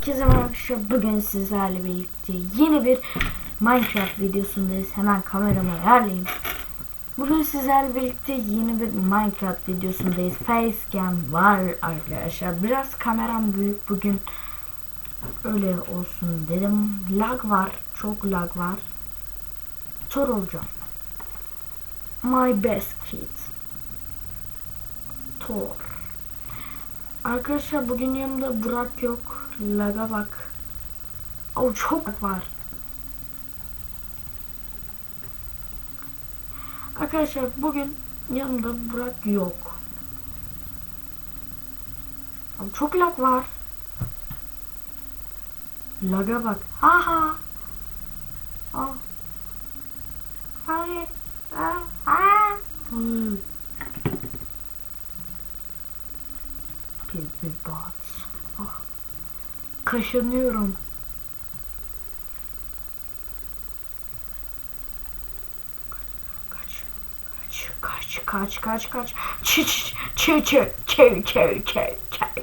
Herkese merhaba. Bugün sizlerle birlikte yeni bir Minecraft videosundayız. Hemen kameramı ayarlayayım. Bugün sizlerle birlikte yeni bir Minecraft videosundayız. Facecam var arkadaşlar. Biraz kameram büyük bugün. Öyle olsun dedim. Lag var. Çok lag var. Tor olacağım. My best kid. Tor. Arkadaşlar bugün yanımda Burak yok. Laga bak. O çok var. Arkadaşlar bugün yanımda Burak yok. Abi çok lag var. Laga bak. Aha. Aa. Hayır. Aa. Aa. Hmm. Bot. Ah. Kaşınıyorum. Kaç. Kaç. Kaç. Kaç. Kaç. Çı çı çı çı çı çı çı çı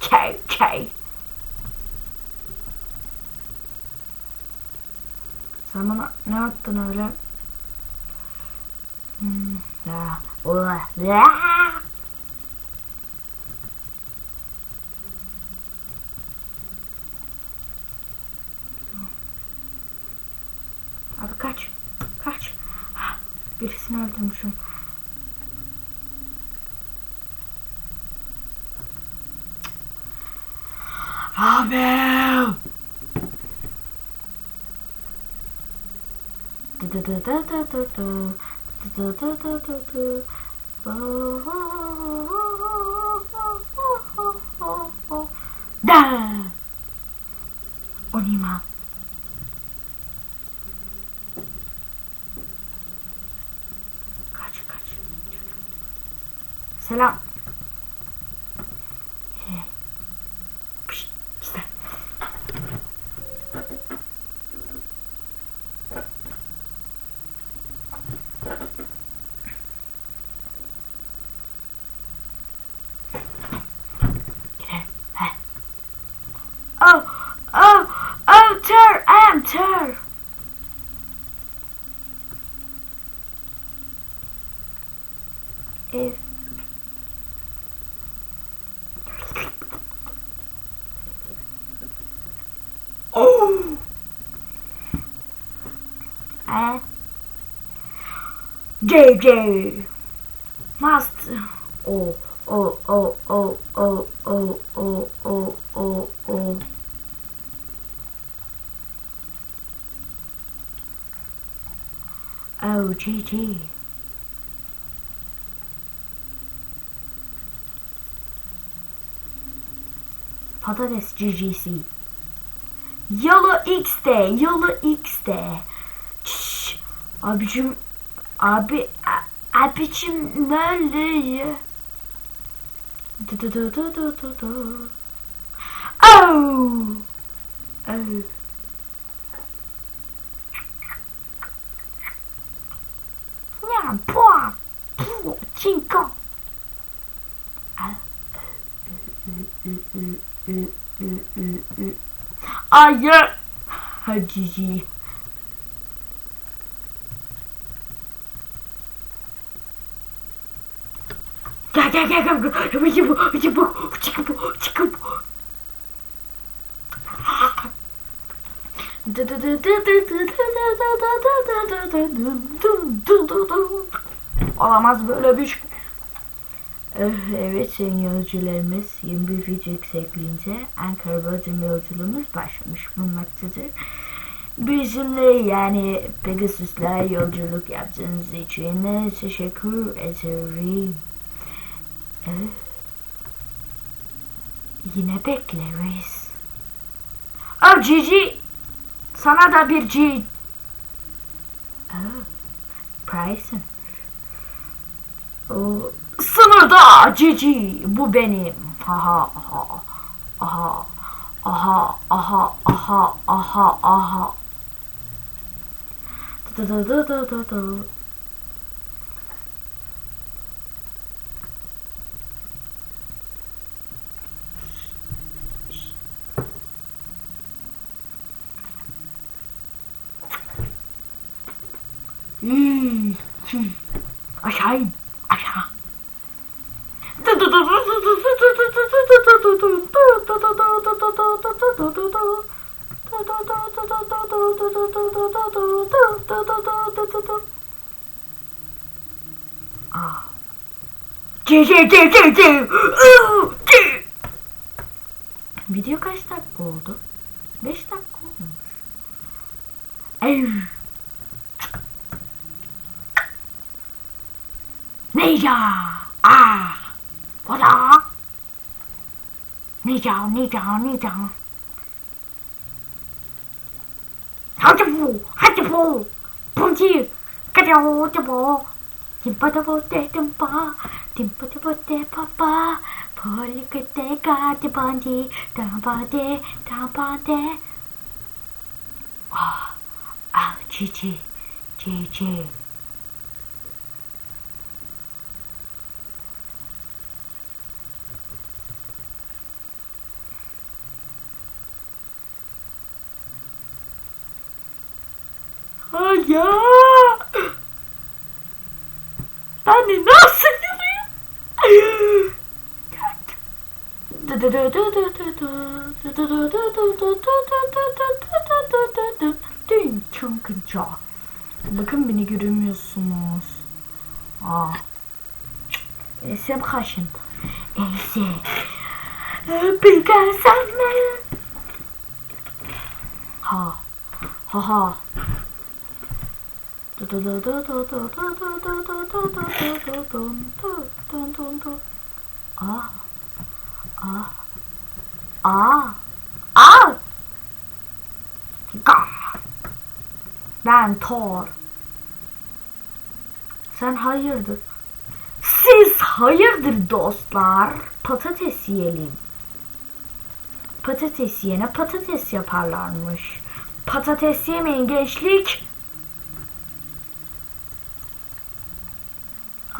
çı çı Sen bana ne attın öyle? Hmm. Ya. Ula. Ya. olmuşum. Abi. Da. Selam. Oh, oh, oh, turn, I am turn. Eh. JJ. Must. Oh, oh, oh, oh, oh, oh, oh, oh, oh, oh. Oh, GG. Patates GGC. Yalı XD, yalı XD. Şşş, abicim abi a, abicim nerede du, du, du, du, du, du, du. Oh! Oh. Pour Aïe! Olamaz böyle bir şey. Eh, Evet sayın yolcularımız 21 video yüksekliğince Ankara Bodrum yolculuğumuz başlamış bulunmaktadır. Bizimle yani Pegasus'la yolculuk yaptığınız için teşekkür ederim. Evet. Yine bekleriz. Oh Cici! Sana da bir G. Oh. Price'ın. Oh. Sınırda Cici bu benim. Aha aha aha aha aha aha aha aha. Dı dı dı dı dı dı. 1, 2, erscheinen, erscheinen. あちちちちちちビデオ化したコードでしたコード。哎呀啊！我打。你讲，你讲，你讲。好家伙，好家伙，碰击，干掉家伙！顶不的巴的顶巴，顶不的巴的巴巴，破一嘎的巴的，打巴的打巴的。啊啊，姐姐，姐姐。Ya. Beni nasıl yürüyor? Çınkınca. Bakın beni göremiyorsunuz. Aa. Elsem kaşın. Else. Ee, Bir gelsen mi? Ha. Ha ha. Ah. Ah. Ah. Ah. Gah. Ben Thor. Sen hayırdır? Siz hayırdır dostlar? Patates yiyelim. Patates yene patates yaparlarmış. Patates yemeyin gençlik.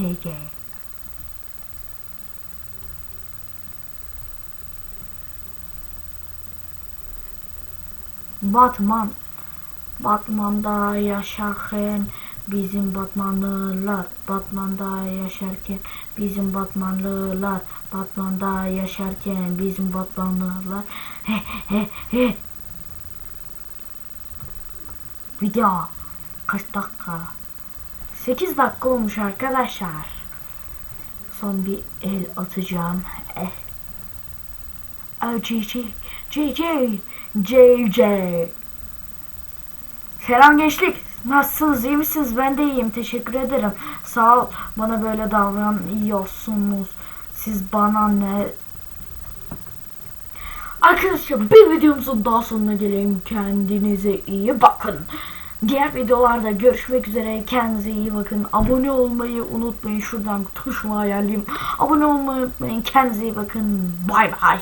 NG Batman. Batman'da yaşarken bizim Batmanlılar. Batman'da yaşarken bizim Batmanlılar. Batman'da yaşarken bizim Batmanlılar. He he he. Video. Kaç dakika? 8 dakika olmuş arkadaşlar. Son bir el atacağım. Eh. CC. CC. CC. Selam gençlik. Nasılsınız? İyi misiniz? Ben de iyiyim. Teşekkür ederim. Sağ ol. Bana böyle davranıyorsunuz. Siz bana ne Arkadaşlar bir videomuzun daha sonuna gelelim. Kendinize iyi bakın. Diğer videolarda görüşmek üzere. Kendinize iyi bakın. Abone olmayı unutmayın. Şuradan tuşumu ayarlayayım. Abone olmayı unutmayın. Kendinize iyi bakın. Bay bay.